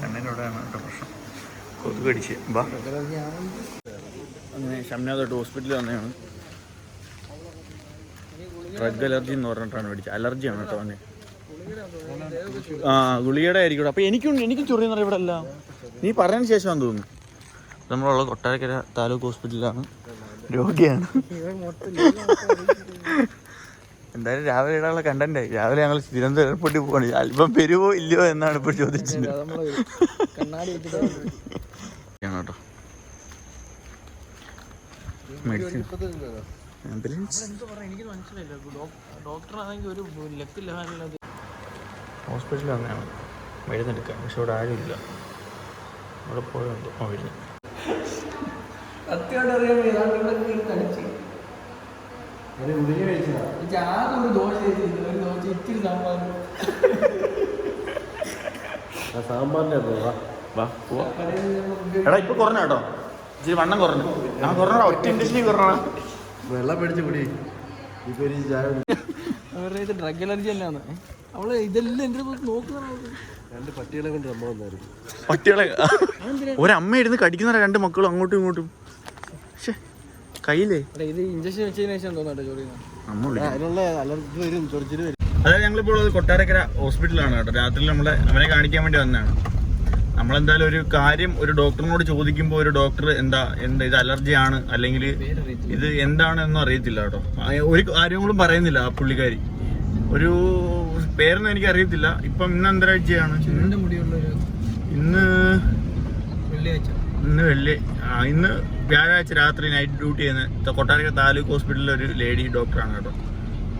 കണ്ണിനോടാണ് ഹോസ്പിറ്റലിൽ വന്നതാണ്. Drug allergy എന്ന് പറഞ്ഞിട്ടാണ് മേടിച്ചത്. അലർജിയാണ് കേട്ടോ അവന് ആ ഗുളികയുടെ ആയിരിക്കും അപ്പൊ എനിക്കും എനിക്കും ചൊറിയുന്ന ഇവിടെ അല്ല. നീ പറഞ്ഞതിന് ശേഷമാണെന്ന് തോന്നുന്നു. നമ്മളുള്ള കൊട്ടാരക്കര താലൂക്ക് ഹോസ്പിറ്റലിലാണ് രോഗിയാണ്. എന്തായാലും രാവിലെ ഇടാനുള്ള കണ്ടന്റ് രാവിലെ ഞങ്ങൾ തിരുവനന്തപുരം എയർപോർട്ടിൽ പോകണം അല്പം വരുമോ ഇല്ലയോ എന്നാണ് ഇപ്പോൾ ചോദിച്ചത് കേട്ടോ. ഹോസ്പിറ്റലിൽ വന്നതാണ്. മരുന്നെടുക്കാൻ. പക്ഷെ ഇവിടെ ആരുമില്ല. അവിടെ പോയുണ്ട് ആ വരുന്നു. സത്യമായിട്ട് അറിയാൻ കളിച്ച് ആകെ ഒരു ദോശ ചെയ്തില്ല ഒരു ദോശ ഇച്ചിരി സാമ്പാർ. സാമ്പാറിന്റെ എടാ ഇപ്പൊ കുറഞ്ഞ കേട്ടോ? ഇച്ചിരി വണ്ണം കുറഞ്ഞു. ഞാൻ കുറഞ്ഞടാ ഒറ്റ ഇൻഡസ്ട്രി കുറഞ്ഞ? വെള്ളം മേടിച്ച് കുടി. ഇപ്പൊ. അവരുടെ ഇത് ഡ്രഗ് അലർജി തന്നെയാണ്. അവൾ ഇതെല്ലാം എന്റെ നോക്കുന്ന രണ്ട് പട്ടികളെ കൊണ്ട് വന്നായിരുന്നു പട്ടികളെ? ഒരമ്മ ഇരുന്ന് കടിക്കുന്ന രണ്ട് മക്കളും അങ്ങോട്ടും ഇങ്ങോട്ടും. കയ്യിലേ? ഇത് ഇഞ്ചക്ഷൻ വെച്ചതിന് ശേഷം അതായത് ഞങ്ങളിപ്പോൾ ഉള്ളത് കൊട്ടാരക്കര ഹോസ്പിറ്റലാണ് കേട്ടോ. രാത്രി നമ്മളെ അവനെ കാണിക്കാൻ വേണ്ടി വന്നതാണ്. നമ്മളെന്തായാലും ഒരു കാര്യം ഒരു ഡോക്ടറിനോട് ചോദിക്കുമ്പോൾ ഒരു ഡോക്ടർ എന്താ എന്താ ഇത് അലർജി ആണ് അല്ലെങ്കിൽ ഇത് എന്താണെന്നും അറിയത്തില്ല കേട്ടോ. ഒരു കാര്യങ്ങളും പറയുന്നില്ല ആ പുള്ളിക്കാരി. ഒരു പേരൊന്നും എനിക്ക് അറിയത്തില്ല ഇപ്പം ഇന്ന് എന്തരാഴ്ചയാണ് ഇന്ന് വെള്ളിയാഴ്ച. ഇന്ന് വെള്ളി ഇന്ന് വ്യാഴാഴ്ച രാത്രി നൈറ്റ് ഡ്യൂട്ടി ചെയ്യുന്ന കൊട്ടാരക്കര താലൂക്ക് ഹോസ്പിറ്റലിലെ ഒരു ലേഡി ഡോക്ടറാണ് കേട്ടോ.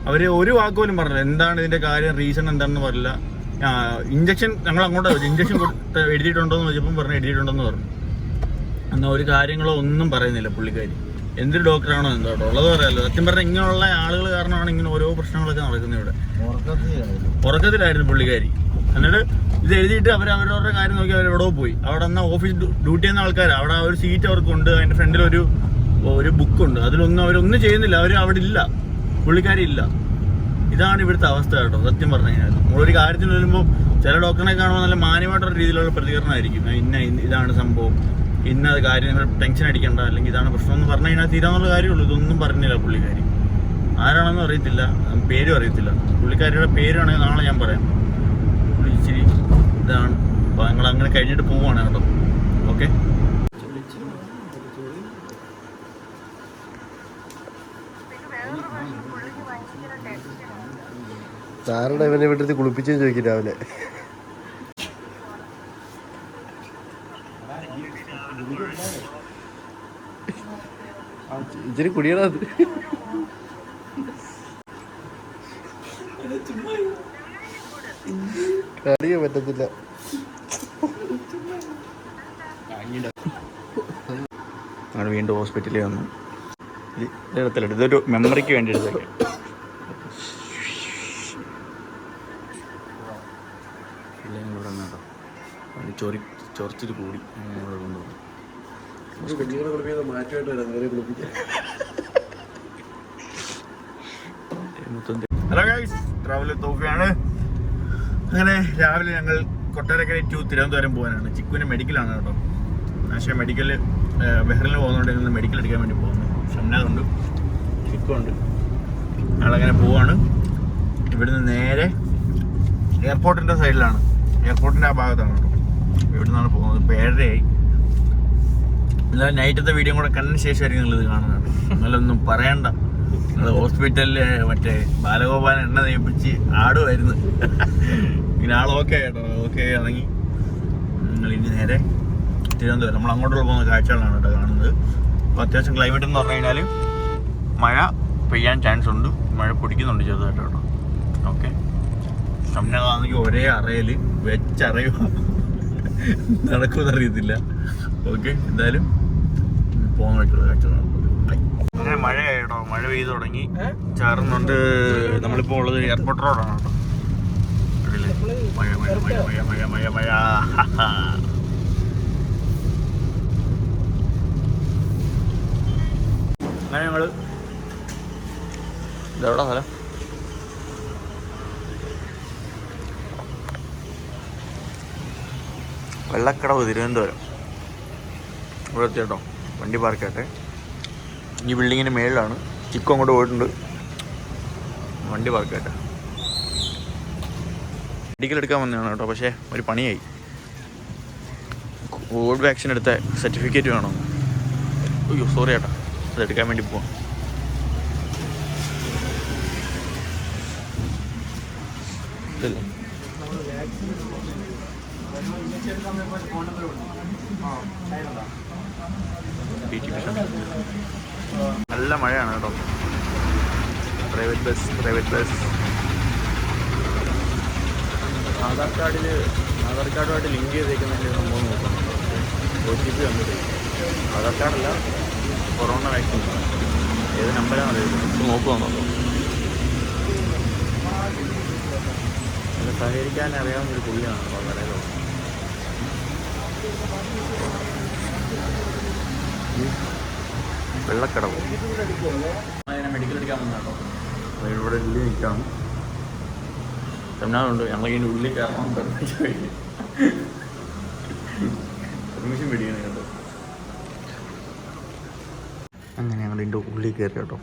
അവർ ഒരു വാക്ക് പോലും പറഞ്ഞില്ല. എന്താണ് ഇതിന്റെ കാര്യം റീസൺ എന്താണെന്ന് പറഞ്ഞില്ല. ഇഞ്ചക്ഷൻ ഞങ്ങൾ അങ്ങോട്ട് ഇഞ്ചക്ഷൻ കൊടുത്ത് എഴുതിയിട്ടുണ്ടോ എന്ന് ചോദിച്ചപ്പോൾ പറഞ്ഞു എഴുതിയിട്ടുണ്ടെന്ന് പറഞ്ഞു. എന്നാൽ ഒരു കാര്യങ്ങളോ ഒന്നും പറയുന്നില്ല പുള്ളിക്കാരി. എന്തൊരു ഡോക്ടറാണോ എന്തോ കേട്ടോ. ഉള്ളത് പറയാമല്ലോ സത്യം പറഞ്ഞാൽ ഇങ്ങനെയുള്ള ആളുകൾ കാരണമാണ് ഇങ്ങനെ ഓരോ പ്രശ്നങ്ങളൊക്കെ നടക്കുന്നത് ഇവിടെ. ഉറക്കത്തിലായിരുന്നു പുള്ളിക്കാരി. എന്നിട്ട് ഇത് എഴുതിയിട്ട് അവർ അവരവരുടെ കാര്യം നോക്കി അവർ എവിടെ പോയി. അവിടെ നിന്ന് ഓഫീസ് ഡ്യൂട്ടി ചെയ്യുന്ന ആൾക്കാർ അവിടെ ഒരു സീറ്റ് അവർക്കുണ്ട് അതിന്റെ ഫ്രണ്ടിൽ ഒരു ഒരു ബുക്ക് ബുക്കുണ്ട് അതിലൊന്നും അവരൊന്നും ചെയ്യുന്നില്ല. അവർ അവിടെ ഇല്ല. പുള്ളിക്കാരി ഇല്ല. ഇതാണ് ഇവിടുത്തെ അവസ്ഥ കേട്ടോ. സത്യം പറഞ്ഞു കഴിഞ്ഞാൽ. നമ്മളൊരു കാര്യത്തിന് വരുമ്പോൾ ചില ഡോക്ടറിനെ കാണുമ്പോൾ നല്ല മാന്യമായിട്ടുള്ള രീതിയിലുള്ള പ്രതികരണമായിരിക്കും. ഇന്ന ഇതാണ് സംഭവം. ഇന്ന കാര്യം നിങ്ങൾ ടെൻഷൻ അടിക്കേണ്ട. അല്ലെങ്കിൽ ഇതാണ് പ്രശ്നം എന്ന് പറഞ്ഞു കഴിഞ്ഞാൽ തീരാന്നുള്ള കാര്യമുള്ളൂ. ഇതൊന്നും പറഞ്ഞില്ല പുള്ളിക്കാരി. ആരാണെന്നും അറിയത്തില്ല. പേരും അറിയത്തില്ല. പുള്ളിക്കാരിയുടെ പേരാണെങ്കിൽ നാളെ ഞാൻ പറയാം. ഇതാണ്. അപ്പോൾ ഞങ്ങൾ അങ്ങനെ കഴിഞ്ഞിട്ട് പോവാണ് കേട്ടോ. ഓക്കെ? സാറുടെ ഇവനെ വീട്ടിൽ കുളിപ്പിച്ചെന്ന് ചോദിക്കും രാവിലെ. ഇച്ചിരി കുടിയടാ അത്. അറിയാൻ പറ്റത്തില്ല. ഞങ്ങൾ വീണ്ടും ഹോസ്പിറ്റലിൽ വന്നു. എടുത്തില്ല ഇതൊരു മെമ്മറിക്ക് വേണ്ടി എടുത്തേക്ക് ഇല്ലെങ്കിൽ ഇവിടെ കേട്ടോ. ചൊറി ചൊറിച്ചിട്ട് കൂടി. അങ്ങനെ ഇവിടെ കൊണ്ടുപോകും കുഞ്ഞുങ്ങളെ കുളിപ്പിക്കുന്നത് മാറ്റമായിട്ട് വരാം. നേരെ കുളിപ്പിക്കാൻ ഹലോ ഗൈസ് ട്രാവൽ തോഫിയാണ്. അങ്ങനെ രാവിലെ ഞങ്ങൾ കൊട്ടാരക്കര ടു തിരുവനന്തപുരം പോകാനാണ്. ചിക്കുവിന്റെ മെഡിക്കലാണ് കേട്ടോ. പക്ഷേ മെഡിക്കൽ ബെഹ്റിന് പോകുന്നതുകൊണ്ട് ഇന്ന് മെഡിക്കൽ എടുക്കാൻ വേണ്ടി പോകുന്നു. ഷംനാഥുണ്ട് ചിക്കുണ്ട് ഞങ്ങളങ്ങനെ പോവാണ്. ഇവിടുന്ന് നേരെ എയർപോർട്ടിന്റെ സൈഡിലാണ് എയർപോർട്ടിന്റെ ആ ഭാഗത്താണ് കേട്ടോ. ഇവിടുന്നാണ് പോകുന്നത്. പേരയായി എന്നാലും നൈറ്റത്തെ വീഡിയോ കൂടെ കണ്ടതിന് ശേഷമായിരിക്കും നിങ്ങളിത് കാണുന്നത് നിങ്ങളൊന്നും പറയണ്ട. നിങ്ങൾ ഹോസ്പിറ്റലിൽ മറ്റേ ബാലഗോപാലൻ എണ്ണ തേപ്പിച്ച് ആടുമായിരുന്നു. ഇങ്ങനെ ആൾ ഓക്കെ കേട്ടോ ഓക്കെ ഇറങ്ങി. നിങ്ങൾ ഇനി നേരെ തിരുവനന്തപുരം. നമ്മൾ അങ്ങോട്ടുള്ള പോകുന്ന കാഴ്ചകളാണ് കേട്ടോ കാണുന്നത്. അപ്പോൾ അത്യാവശ്യം ക്ലൈമറ്റ് എന്ന് പറഞ്ഞു കഴിഞ്ഞാൽ മഴ പെയ്യാൻ ചാൻസ് ഉണ്ട്. മഴ പൊടിക്കുന്നുണ്ട് ചെറുതായിട്ട് കേട്ടോ. ഓക്കെ ഷംനകാണെങ്കിൽ ഒരേ അറയിൽ വെച്ചറയുക നടക്കുമെന്ന് അറിയത്തില്ല ഓക്കെ എന്തായാലും പോകുന്ന വഴിക്കുള്ള കാഴ്ചകളാണ്. അങ്ങനെ മഴ കേട്ടോ. മഴ പെയ്തു തുടങ്ങി. ചാറുന്നുണ്ട്. നമ്മളിപ്പോൾ ഉള്ളത് എയർപോർട്ട് റോഡാണ് കേട്ടോ. കണ്ടില്ലേ? സ്ഥലം? വെള്ളക്കടവ് തിരുവനന്തപുരം. ഇവിടെ എത്തിയട്ടോ? വണ്ടി പാർക്കട്ടെ ഈ ബിൽഡിങ്ങിന്റെ മേളിലാണ്. ചിക്കോ അങ്ങോട്ട് പോയിട്ടുണ്ട്. വണ്ടി പാർക്കട്ടെ മെഡിക്കൽ എടുക്കാൻ വന്നതാണ് കേട്ടോ പക്ഷേ ഒരു പണിയായി. കോവിഡ് വാക്സിൻ എടുത്ത സർട്ടിഫിക്കറ്റ് വേണം? അയ്യോ സോറി ചേട്ടാ അതെടുക്കാൻ വേണ്ടി പോവാം. നല്ല മഴയാണ് കേട്ടോ. Private bus private bus Aadhaar കാർഡിൽ ആധാർ കാർഡുമായിട്ട് ലിങ്ക് ചെയ്തേക്കുന്നതിന്റെ സംഭവം നോക്കുന്നുണ്ട്. ഒ ടി പി വന്നിട്ട്. ആധാർ കാർഡല്ല കൊറോണ വാക്സിൻ. ഏത് നമ്പറാണ് അറിയുന്നത് നോക്കുവാണല്ലോ അല്ല സഹകരിക്കാൻ അറിയാവുന്ന ഒരു പുള്ളിയാണ് വളരെ വെള്ളക്കടവ്. മെഡിക്കൽ എടുക്കാൻ വന്നാട്ടോ ഇവിടെ ഡൽഹി നിൽക്കാം തമിഴ്നാടുണ്ട് ഞങ്ങളിങ്ങനെ ഉള്ളിൽ കയറണം പെർമിഷൻ പെർമിഷൻ പിടിക്കണം കേട്ടോ. അങ്ങനെ ഞങ്ങൾ ഇതിന്റെ ഉള്ളിൽ കയറി കേട്ടോ.